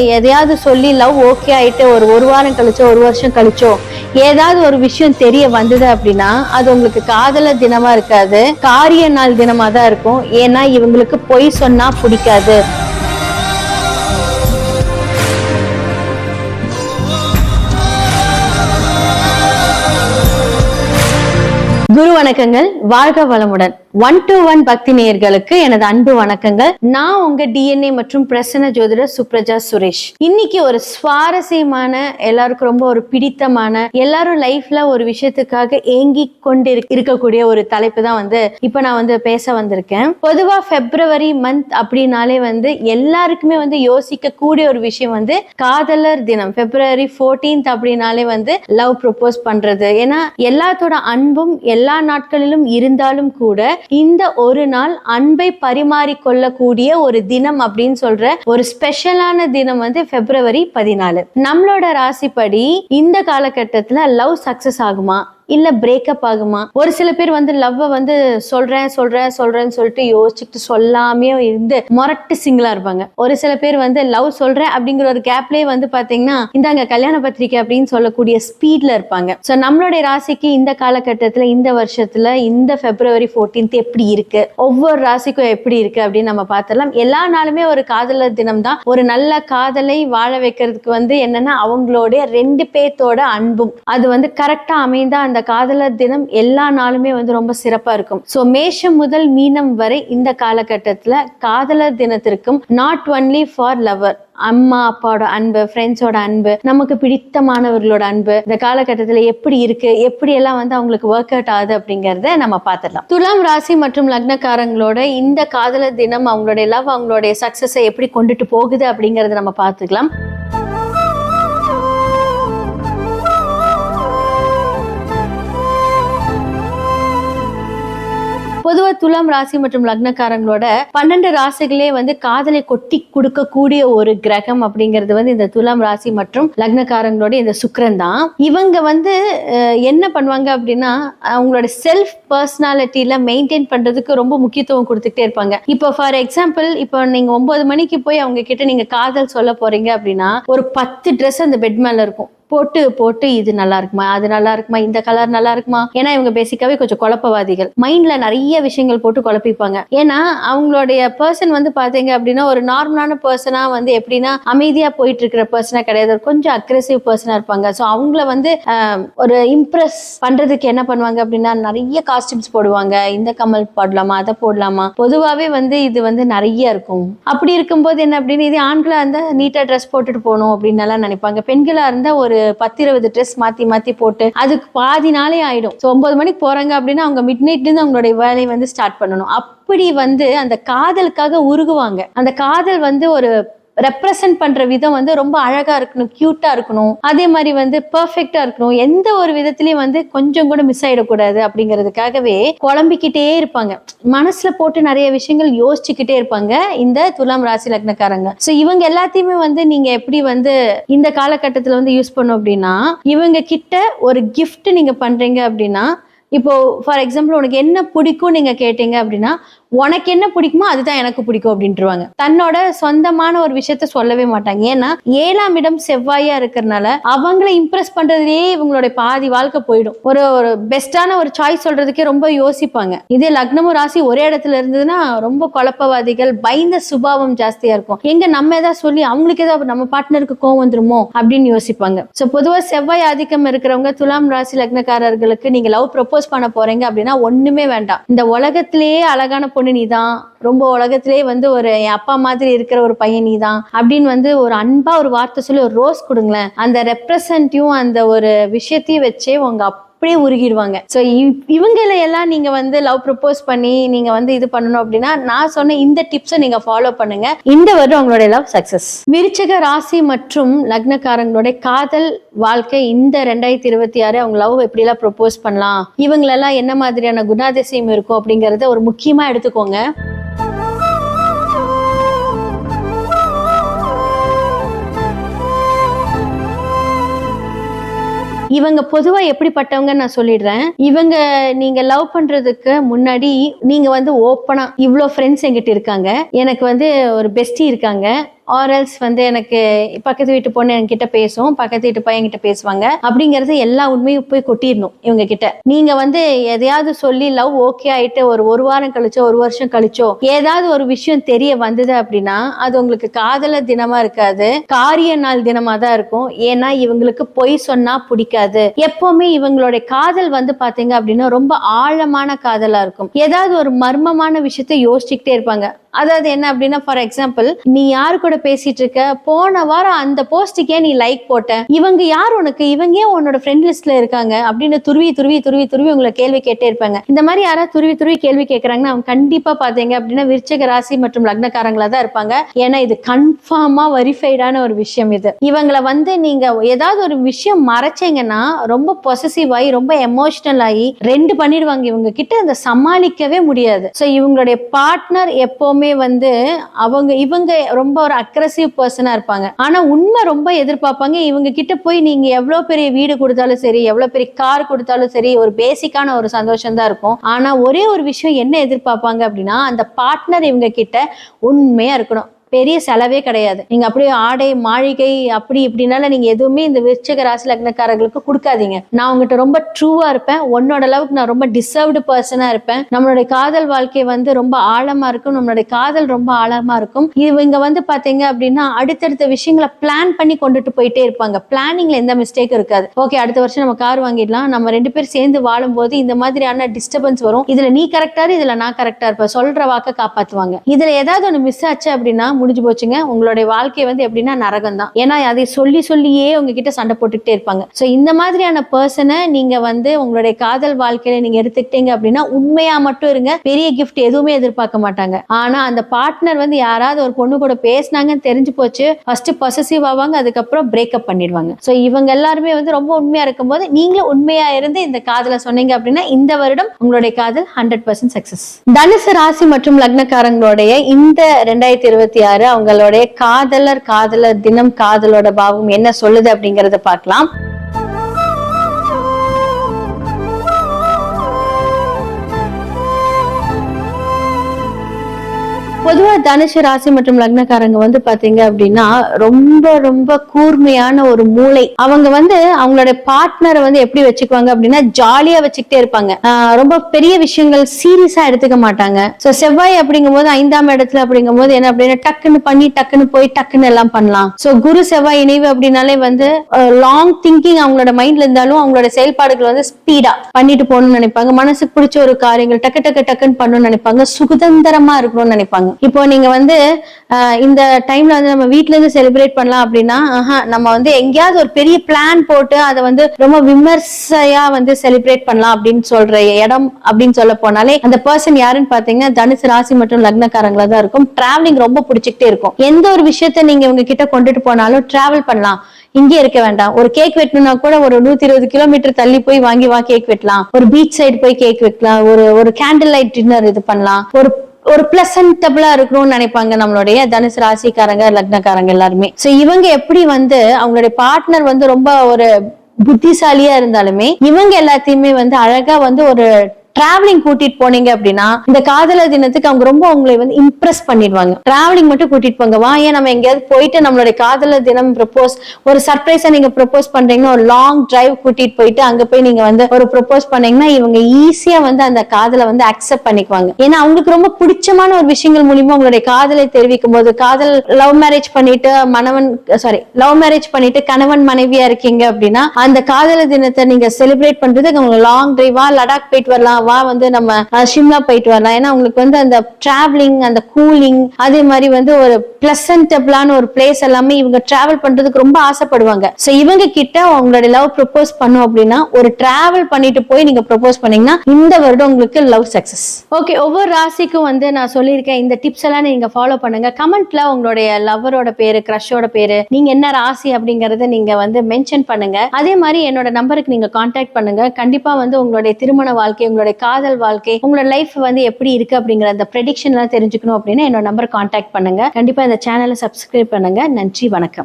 எதையாவது சொல்லி love okay ஆயிட்டு ஒரு ஒரு வாரம் கழிச்சோ ஒரு வருஷம் கழிச்சோ ஏதாவது ஒரு விஷயம் தெரிய வந்தது அப்படின்னா அது உங்களுக்கு காதலர் தினமா இருக்காது. காரிய நாள் தினமா தான் இருக்கும். ஏன்னா இவங்களுக்கு பொய் சொன்னா பிடிக்காது. குரு வணக்கங்கள். வாழ்க வளமுடன். ஒன் டு ஒன் பக்தி நேயர்களுக்கு எனது அன்பு வணக்கங்கள். நான் உங்க டிஎன்ஏ மற்றும் பிரசன்ன ஜோதிடர் சுப்ரஜா சுரேஷ். இன்னைக்கு ஒரு சுவாரஸ்யமான எல்லாருக்கும் ரொம்ப ஒரு பிடித்தமான எல்லாரும் லைஃப்ல ஒரு விஷயத்துக்காக ஏங்கி கொண்டு இருக்கக்கூடிய ஒரு தலைப்பு தான் வந்து இப்ப நான் வந்து பேச வந்திருக்கேன். பொதுவா பிப்ரவரி மந்த் அப்படின்னாலே வந்து எல்லாருக்குமே வந்து யோசிக்க கூடிய ஒரு விஷயம் வந்து காதலர் தினம். பிப்ரவரி 14th அப்படின்னாலே வந்து லவ் ப்ரொபோஸ் பண்றது. ஏன்னா எல்லாத்தோட அன்பும் எல்லா நாட்களிலும் இருந்தாலும் கூட இந்த ஒரு நாள் அன்பை பரிமாறிக்கொள்ளக்கூடிய ஒரு தினம் அப்படின்னு சொல்ற ஒரு ஸ்பெஷலான தினம் வந்து பிப்ரவரி பதினாலு. நம்மளோட ராசிப்படி இந்த காலகட்டத்துல லவ் சக்சஸ் ஆகுமா? இல்ல பிரேக்கப் ஆகுமா? ஒரு சில பேர் வந்து லவ்வை வந்து சொல்றேன் சொல்றேன் சொல்றேன்னு சொல்லிட்டு யோசிச்சுட்டு சொல்லாமே இருந்து மொரட்டு சிங்கிளா இருப்பாங்க. ஒரு சில பேர் வந்து லவ் சொல்றேன் அப்படிங்கிற ஒரு கேப்லயே வந்து பாத்தீங்கன்னா இந்தாங்க கல்யாண பத்திரிக்கை அப்படின்னு சொல்லக்கூடிய ஸ்பீட்ல இருப்பாங்க. சோ நம்மளுடைய ராசிக்கு இந்த காலகட்டத்துல இந்த வருஷத்துல இந்த பிப்ரவரி 14th எப்படி இருக்கு? ஒவ்வொரு ராசிக்கும் எப்படி இருக்கு அப்படின்னு நம்ம பார்த்துடலாம் எல்லா நாளுமே ஒரு காதலர் தினம் தான் ஒரு நல்ல காதலை வாழ வைக்கிறதுக்கு வந்து என்னன்னா அவங்களுடைய ரெண்டு பேர்த்தோட அன்பும். அது வந்து கரெக்டா அமைந்தா அந்த காதலர் தினம் எல்லா நாளுமே வந்து ரொம்ப சிறப்பா இருக்கும். ஸோ மேஷம் முதல் மீனம் வரை இந்த காலகட்டத்தில் காதலர் தினத்திற்கும் நாட் ஒன்லி ஃபார் லவர் அம்மா அப்பாவோட அன்பு ஃப்ரெண்ட்ஸோட அன்பு நமக்கு பிடித்தமானவர்களோட அன்பு இந்த காலகட்டத்தில் எப்படி இருக்கு எப்படி எல்லாம் வந்து அவங்களுக்கு ஒர்க் அவுட் ஆகுது அப்படிங்கிறத நம்ம பார்த்துடலாம் துலாம் ராசி மற்றும் லக்னக்காரங்களோட இந்த காதலர் தினம் அவங்களுடைய லவ் அவங்களுடைய சக்சஸை எப்படி கொண்டுட்டு போகுது அப்படிங்கிறத நம்ம பார்த்துக்கலாம் துலாம் ராசி மற்றும் லக்னக்காரங்களோட பன்னெண்டு ராசிகளே வந்து காதலை கொட்டி கொடுக்கக்கூடிய ஒரு கிரகம் அப்படிங்கிறது வந்து இந்த துலாம் ராசி மற்றும் லக்னக்காரங்களோட இந்த சுக்கரன் தான். இவங்க வந்து என்ன பண்ணுவாங்க அப்படின்னா அவங்களோட செல்ஃப் பர்சனாலிட்டியில மெயின்டைன் பண்றதுக்கு ரொம்ப முக்கியத்துவம் கொடுத்துக்கிட்டே இருப்பாங்க. இப்போ ஃபார் எக்ஸாம்பிள் இப்போ நீங்க ஒன்பது மணிக்கு போய் அவங்க கிட்ட நீங்க காதல் சொல்ல போறீங்க அப்படின்னா ஒரு பத்து ட்ரெஸ் அந்த பெட் மேல இருக்கும். போட்டு போட்டு இது நல்லா இருக்குமா அது நல்லா இருக்குமா இந்த கலர் நல்லா இருக்குமா ஏன்னா இவங்க பேசிக்காவே கொஞ்சம் குழப்பவாதிகள். மைண்ட்ல நிறைய விஷயங்கள் போட்டு குழப்பிப்பாங்க. ஏன்னா அவங்களுடைய பர்சன் வந்து பாத்தீங்க அப்படின்னா ஒரு நார்மலான பர்சனா வந்து எப்படின்னா அமைதியா போயிட்டு இருக்கிற பர்சனா கிடையாது. கொஞ்சம் அக்ரெசிவ் பர்சனா இருப்பாங்க. ஸோ அவங்கள வந்து ஒரு இம்ப்ரெஸ் பண்றதுக்கு என்ன பண்ணுவாங்க அப்படின்னா நிறைய காஸ்டியூம்ஸ் போடுவாங்க. இந்த கமல் போடலாமா அதை போடலாமா? பொதுவாகவே வந்து இது வந்து நிறைய இருக்கும். அப்படி இருக்கும்போது என்ன அப்படின்னு இது ஆண்களா இருந்தா நீட்டா ட்ரெஸ் போட்டுட்டு போகணும் அப்படின்னு எல்லாம் நினைப்பாங்க. பெண்களா இருந்தா ஒரு பத்து இருபது ட்ரெஸ் மாத்தி மாத்தி போட்டு அதுக்கு பாதி நாளே ஆயிடும். ஸோ ஒன்பது மணிக்கு போறாங்க அப்படின்னா அவங்க மிட் நைட்லேருந்து அவங்களுடைய வேலையை வந்து ஸ்டார்ட் பண்ணணும். அப்படி வந்து அந்த காதலுக்காக உருகுவாங்க. அந்த காதல் வந்து ஒரு ரெப்ரசன்ட் பண்ற விதம் வந்து ரொம்ப அழகா இருக்கணும் கியூட்டா இருக்கணும். அதே மாதிரி வந்து பெர்ஃபெக்டா இருக்கணும். எந்த ஒரு விதத்திலயும் வந்து கொஞ்சம் கூட மிஸ் ஆயிடக்கூடாது அப்படிங்கிறதுக்காகவே குழம்பிக்கிட்டே இருப்பாங்க. மனசுல போட்டு நிறைய விஷயங்கள் யோசிச்சுக்கிட்டே இருப்பாங்க இந்த துலாம் ராசி லக்னக்காரங்க. சோ இவங்க எல்லாத்தையுமே வந்து நீங்க எப்படி வந்து இந்த காலகட்டத்துல வந்து யூஸ் பண்ணும் அப்படின்னா இவங்க கிட்ட ஒரு கிஃப்ட் நீங்க பண்றீங்க அப்படின்னா இப்போ ஃபார் எக்ஸாம்பிள் உனக்கு என்ன பிடிக்கும் நீங்க கேட்டீங்க அப்படின்னா உனக்கு என்ன பிடிக்குமோ அதுதான் எனக்கு பிடிக்கும் அப்படின்ட்டுருவாங்க தன்னோட சொந்தமான ஒரு விஷயத்த சொல்லவே மாட்டாங்க. ஏன்னா ஏழாம் இடம் செவ்வாயா இருக்கிறதுனால அவங்கள இம்ப்ரெஸ் பண்றதுலயே இவங்களுடைய பாதி வாழ்க்கை போயிடும். ஒரு ஒரு பெஸ்டான ஒரு சாய்ஸ் சொல்றதுக்கே ரொம்ப யோசிப்பாங்க. இதே லக்னமும் ராசி ஒரே இடத்துல இருந்ததுன்னா ரொம்ப குழப்பவாதிகள் பயந்த சுபாவம் ஜாஸ்தியா இருக்கும். எங்க நம்ம ஏதாவது சொல்லி அவங்களுக்கு ஏதாவது நம்ம பார்ட்னருக்கு கோவம் வந்துருமோ அப்படின்னு யோசிப்பாங்க. சோ பொதுவா செவ்வாய் ஆதிக்கம் இருக்கிறவங்க துலாம் ராசி லக்னக்காரர்களுக்கு நீங்க லவ் ப்ரப்போஸ் பண்ண போறீங்க அப்படின்னா ஒண்ணுமே வேண்டாம். இந்த உலகத்திலேயே அழகான பொண்ணு நீதான். ரொம்ப உலகத்திலேயே வந்து ஒரு என் அப்பா மாதிரி இருக்கிற ஒரு பையன் நீதான். அப்படின்னு வந்து ஒரு அன்பா ஒரு வார்த்தை சொல்லி ஒரு ரோஸ் கொடுங்களேன். அந்த ரெப்ரசன்ட்டையும் அந்த ஒரு விஷயத்தையும் வச்சே உங்க அப்படியே உருகிடுவாங்க. ஸோ இவங்களை எல்லாம் நீங்க வந்து லவ் ப்ரப்போஸ் பண்ணி நீங்க வந்து இது பண்ணணும் அப்படின்னா நான் சொன்ன இந்த டிப்ஸை நீங்க ஃபாலோ பண்ணுங்க. இந்த வருடம் உங்களுடைய லவ் சக்சஸ் விருச்சக ராசி மற்றும் லக்னக்காரங்களுடைய காதல் வாழ்க்கை இந்த ரெண்டாயிரத்தி இருபத்தி ஆறு அவங்க லவ் எப்படிலாம் ப்ரப்போஸ் பண்ணலாம்? இவங்களெல்லாம் என்ன மாதிரியான குணாதிசயம் இருக்கும் அப்படிங்கறத ஒரு முக்கியமா எடுத்துக்கோங்க. இவங்க பொதுவா எப்படிப்பட்டவங்க நான் சொல்லிடுறேன். இவங்க நீங்க லவ் பண்றதுக்கு முன்னாடி நீங்க வந்து ஓப்பனா இவ்வளோ ஃப்ரெண்ட்ஸ் எங்கிட்ட இருக்காங்க. எனக்கு வந்து ஒரு பெஸ்டி இருக்காங்க. ஆர்எல்ஸ் வந்து எனக்கு பக்கத்து வீட்டு பொண்ணு என்கிட்ட பேசும் பக்கத்து வீட்டு பையன் கிட்ட பேசுவாங்க. அப்படிங்கிறது எல்லா உண்மையும் போய் கொட்டிடணும் இவங்க கிட்ட. நீங்க வந்து எதையாவது சொல்லி லவ் ஓகே ஆயிட்டு ஒரு ஒரு வாரம் கழிச்சோ ஒரு வருஷம் கழிச்சோ ஏதாவது ஒரு விஷயம் தெரிய வந்தது அப்படின்னா அது உங்களுக்கு காதல தினமா இருக்காது. காரிய நாள் தினமா தான் இருக்கும். ஏன்னா இவங்களுக்கு பொய் சொன்னா பிடிக்காது. எப்பவுமே இவங்களுடைய காதல் வந்து பாத்தீங்க அப்படின்னா ரொம்ப ஆழமான காதலா இருக்கும். ஏதாவது ஒரு மர்மமான விஷயத்த யோசிச்சுக்கிட்டே இருப்பாங்க. அதாவது என்ன அப்படின்னா ஃபார் எக்ஸாம்பிள் நீ யாரு கூட பேசிட்டு இருக்க? போன வாரம் அந்த போஸ்ட்டுக்கே நீ லைக் போட்ட? இவங்க யார் உனக்கு? இவங்க ஏன் உன்னோட ஃப்ரெண்ட் லிஸ்ட்ல இருக்காங்க? அப்படின்னு துருவி துருவி துருவி துருவி உங்களை கேள்வி கேட்டே இருப்பாங்க. இந்த மாதிரி யாராவது துருவி துருவி கேள்வி கேட்கறாங்கன்னா அவங்க கண்டிப்பா பாத்தீங்க அப்படின்னா விருச்சக ராசி மற்றும் லக்னக்காரங்களா தான் இருப்பாங்க. ஏன்னா இது கன்ஃபார்மா வெரிஃபைடான ஒரு விஷயம் இது. இவங்களை வந்து நீங்க ஏதாவது ஒரு விஷயம் மறைச்சீங்கன்னா ரொம்ப பொசசிவ் ஆகி ரொம்ப எமோஷனல் ஆகி ரெண்டு பண்ணிடுவாங்க. இவங்க கிட்ட அந்த சமாளிக்கவே முடியாது. ஸோ இவங்களுடைய பார்ட்னர் எப்பவுமே வந்து அவங்க இவங்க ரொம்ப ஒரு அக்ரஸிவ் பர்சனா இருப்பாங்க. ஆனா உண்மை ரொம்ப எதிர்பார்ப்பாங்க. இவங்க கிட்ட போய் நீங்க எவ்வளவு பெரிய வீடு கொடுத்தாலும் சரி எவ்வளவு பெரிய கார் கொடுத்தாலும் சரி ஒரு பேசிக்கான ஒரு சந்தோஷம் தான் இருக்கும். ஆனா ஒரே ஒரு விஷயம் என்ன எதிர்பார்ப்பாங்க அப்படின்னா அந்த பார்ட்னர் இவங்க கிட்ட உண்மையா இருக்கணும். பெரிய செலவே கிடையாது. நீங்க அப்படியே ஆடை மாளிகை அப்படி இப்படினால நீங்க எதுவுமே இந்த விருச்சிக ராசி லக்னக்காரர்களுக்கு கொடுக்காதீங்க. நான் உங்ககிட்ட ரொம்ப ட்ரூவா இருப்பேன். உன்னோட அளவுக்கு நான் ரொம்ப டிசர்வ்டு பர்சனா இருப்பேன். நம்மளுடைய காதல் வாழ்க்கை வந்து ரொம்ப ஆழமா இருக்கும். நம்மளுடைய காதல் ரொம்ப ஆழமா இருக்கும். இவங்க வந்து பாத்தீங்க அப்படின்னா அடுத்தடுத்த விஷயங்களை பிளான் பண்ணி கொண்டுட்டு போயிட்டே இருப்பாங்க. பிளானிங்ல எந்த மிஸ்டேக் இருக்காது. ஓகே அடுத்த வருஷம் நம்ம கார் வாங்கிடலாம். நம்ம ரெண்டு பேர் சேர்ந்து வாழும்போது இந்த மாதிரியான டிஸ்டர்பன்ஸ் வரும். இதுல நீ கரெக்டா இதுல நான் கரெக்டா இருப்பேன். சொல்ற வாக்க காப்பாத்துவாங்க. இதுல ஏதாவது ஒண்ணு மிஸ் ஆச்சு அப்படின்னா முடிஞ்சு போச்சுங்க. உங்களுடைய வாழ்க்கை வந்து எப்படின்னா நரகம் தான் ஏன்னா அதை சொல்லி சொல்லியே உங்ககிட்ட சண்டை போட்டுக்கிட்டே இருப்பாங்க. ஸோ இந்த மாதிரியான பர்சனை நீங்க வந்து உங்களுடைய காதல் வாழ்க்கையில நீங்க எடுத்துக்கிட்டீங்க அப்படின்னா உண்மையா மட்டும் இருங்க. பெரிய கிஃப்ட் எதுவுமே எதிர்பார்க்க மாட்டாங்க. ஆனா அந்த பார்ட்னர் வந்து யாராவது ஒரு பொண்ணு கூட பேசினாங்கன்னு தெரிஞ்சு போச்சு ஃபர்ஸ்ட் பொசசிவ் ஆவாங்க அதுக்கப்புறம் பிரேக்கப் பண்ணிடுவாங்க. ஸோ இவங்க எல்லாருமே வந்து ரொம்ப உண்மையா இருக்கும்போது நீங்களும் உண்மையா இருந்து இந்த காதலை சொன்னீங்க அப்படின்னா இந்த வருடம் உங்களுடைய காதல் ஹண்ட்ரட் பர்சன்ட் சக்சஸ் தனுசு ராசி மற்றும் லக்னக்காரங்களுடைய இந்த ரெண்டாயிரத்தி இருபத்தி அவங்களுடைய காதலர் காதலர் தினம் காதலோட பாவம் என்ன சொல்லுது அப்படிங்கறத பார்க்கலாம். பொதுவா தனுஷு ராசி மற்றும் லக்னக்காரங்க வந்து பாத்தீங்க அப்படின்னா ரொம்ப ரொம்ப கூர்மையான ஒரு மூளை. அவங்க வந்து அவங்களோட பார்ட்னரை வந்து எப்படி வச்சுக்குவாங்க அப்படின்னா ஜாலியா வச்சுக்கிட்டே இருப்பாங்க. ரொம்ப பெரிய விஷயங்கள் சீரியஸா எடுத்துக்க மாட்டாங்க. சோ செவ்வாய் அப்படிங்கும் போது ஐந்தாம் இடத்துல அப்படிங்கும் போது என்ன அப்படின்னா டக்குன்னு பண்ணி டக்குன்னு போய் டக்குன்னு எல்லாம் பண்ணலாம். சோ குரு செவ்வாய் இணைவு அப்படின்னாலே வந்து லாங் திங்கிங் அவங்களோட மைண்ட்ல இருந்தாலும் அவங்களோட செயல்பாடுகள் வந்து ஸ்பீடா பண்ணிட்டு போகணும்னு நினைப்பாங்க. மனசுக்கு பிடிச்ச ஒரு காரியங்கள் டக்கு டக்கு டக்குன்னு பண்ணணும்னு நினைப்பாங்க. சுதந்திரமா இருக்கணும்னு நினைப்பாங்க. இப்போ நீங்க வந்து ஆஹ் இந்த டைம்ல வந்து நம்ம வீட்ல இருந்து செலிப்ரேட் பண்ணலாம் அப்படின்னா ஆஹா, நம்ம வந்து எங்கேயாவது ஒரு பெரிய பிளான் போட்டு அதை வந்து ரொம்ப விமர்சையா வந்து செலிப்ரேட் பண்ணலாம் அப்படின்னு சொல்ற இடம் அப்படின்னு சொல்ல போனாலே அந்த பர்சன் யாருன்னு பாத்தீங்கன்னா தனுசு ராசி மற்றும் லக்னக்காரங்களா தான் இருக்கும். டிராவலிங் ரொம்ப பிடிச்சிக்கிட்டே இருக்கும். எந்த ஒரு விஷயத்த நீங்க இவங்க கிட்ட கொண்டுட்டு போனாலும் டிராவல் பண்ணலாம். இங்கே இருக்க வேண்டாம். ஒரு கேக் வெட்டணும்னா கூட ஒரு நூத்தி இருபது கிலோமீட்டர் தள்ளி போய் வாங்கி வா கேக் வெட்டலாம். ஒரு பீச் சைடு போய் கேக் வெட்டலாம். ஒரு ஒரு கேண்டில் லைட் டின்னர் இது பண்ணலாம். ஒரு ஒரு பிளசன்டபிளா இருக்கணும்னு நினைப்பாங்க நம்மளுடைய தனுசு ராசிக்காரங்க லக்னக்காரங்க எல்லாருமே. சோ இவங்க எப்படி வந்து அவங்களுடைய பார்ட்னர் வந்து ரொம்ப ஒரு புத்திசாலியா இருந்தாலுமே இவங்க எல்லாத்தையுமே வந்து அழகா வந்து ஒரு டிராவலிங் கூட்டிட்டு போனீங்க அப்படின்னா இந்த காதலர் தினத்துக்கு அவங்க ரொம்ப உங்களை வந்து இம்ப்ரெஸ் பண்ணிடுவாங்க. டிராவலிங் மட்டும் கூட்டிட்டு போங்க. வா ஏன் நம்ம எங்கேயாவது போயிட்டு நம்மளுடைய காதலர் தினம் ப்ரப்போஸ் ஒரு சர்ப்ரைஸா நீங்க ப்ரப்போஸ் பண்றீங்கன்னா ஒரு லாங் டிரைவ் கூட்டிட்டு போயிட்டு அங்க போய் நீங்க வந்து ஒரு ப்ரப்போஸ் பண்ணீங்கன்னா இவங்க ஈஸியா வந்து அந்த காதலை வந்து அக்செப்ட் பண்ணிக்குவாங்க. ஏன்னா அவங்களுக்கு ரொம்ப பிடிச்சமான ஒரு விஷயங்கள் மூலியமா உங்களுடைய காதலை தெரிவிக்கும் போது காதல் லவ் மேரேஜ் பண்ணிட்டு மணவன் சாரி லவ் மேரேஜ் பண்ணிட்டு கணவன் மனைவியா இருக்கீங்க அப்படின்னா அந்த காதலர் தினத்தை நீங்க செலிப்ரேட் பண்றதுக்கு அவங்க லாங் டிரைவா லடாக் போயிட்டு வரலாம் வா வந்து நம்ம சிம்லா ஷிம்லா போயிட்டு வரலாம். ஏன்னா உங்களுக்கு வந்து அந்த டிராவலிங் அந்த கூலிங் அதே மாதிரி வந்து ஒரு பிளசன்டபிளான ஒரு பிளேஸ் எல்லாமே இவங்க டிராவல் பண்றதுக்கு ரொம்ப ஆசைப்படுவாங்க. சோ இவங்க கிட்ட உங்களுடைய லவ் ப்ரொபோஸ் பண்ணும் அப்படின்னா ஒரு டிராவல் பண்ணிட்டு போய் நீங்க ப்ரொபோஸ் பண்ணீங்கன்னா இந்த வருடம் உங்களுக்கு லவ் சக்சஸ் ஓகே ஒவ்வொரு ராசிக்கும் வந்து நான் சொல்லியிருக்கேன் இந்த டிப்ஸ் எல்லாம் நீங்க ஃபாலோ பண்ணுங்க. கமெண்ட்ல உங்களுடைய லவ்வரோட பேரு க்ரஷோட பேரு நீங்க என்ன ராசி அப்படிங்கறத நீங்க வந்து மென்ஷன் பண்ணுங்க. அதே மாதிரி என்னோட நம்பருக்கு நீங்க காண்டாக்ட் பண்ணுங்க. கண்டிப்பா வந்து உங்களுடைய திருமண வாழ்க்கை உங்களுடைய காதல் வாழ்க்கை உங்களோட லைஃப் வந்து எப்படி இருக்கு அப்படிங்கிற அந்த ப்ரெடிக்ஷன் எல்லாம் தெரிஞ்சுக்கணும் அப்படின்னா என்னோட நம்பர் காண்டாக்ட் பண்ணுங்க. கண்டிப்பா இந்த சேனலை சப்ஸ்கிரைப் பண்ணுங்க. நன்றி வணக்கம்.